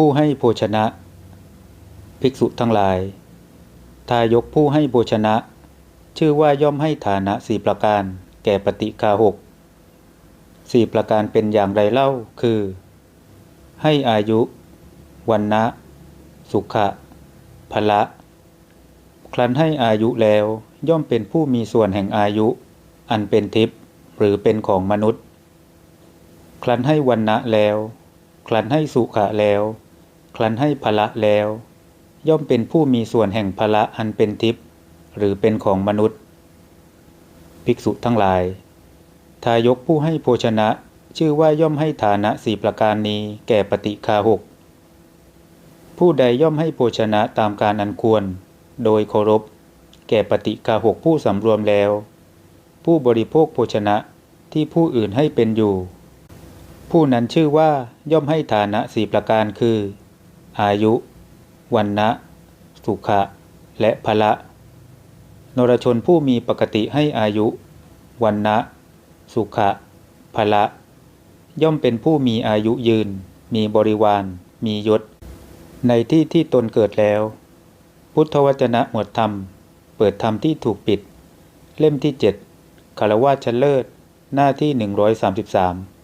ผู้ให้โภชนะ ภิกษุทั้งหลาย ทายกผู้ให้โภชนะ ชื่อว่าย่อมให้ฐานะสี่ประการ แก่ปฏิคาหกสี่ประการเป็นอย่างไรเล่าคือ ให้อายุ วันนะ สุขะพละ ครั้นให้อายุแล้วย่อมเป็นผู้มีส่วนแห่งอายุ อันเป็นทิพย์หรือเป็นของมนุษย์ ครั้นให้วันนะแล้ว ครั้นให้สุขะแล้ว ครั้นให้พละแล้ว ย่อมเป็นผู้มีส่วนแห่งพละอันเป็นทิพย์หรือเป็นของมนุษย์ ภิกษุทั้งหลาย ทายกผู้ให้โภชนะชื่อว่าย่อมให้ฐานะสี่ประการนี้แก่ปฏิคาหก ผู้ใดย่อมให้โภชนะตามการอันควร โดยเคารพ แก่ปฏิคาหกผู้สำรวมแล้ว ผู้บริโภคโภชนะที่ผู้อื่นให้เป็นอยู่ ผู้นั้นชื่อว่าย่อมให้ฐานะสี่ประการคือ อายุ วันนะสุขะ และพละ นรชนผู้มีปกติให้อายุ วันนะสุขะ พละ ย่อมเป็นผู้มีอายุยืน มีบริวาร มียศ ในที่ที่ตนเกิดแล้ว พุทธวจนะหมวดธรรม เปิดธรรมที่ถูกปิด เล่มที่เจ็ดคารวาชเลิศ หน้าที่ 133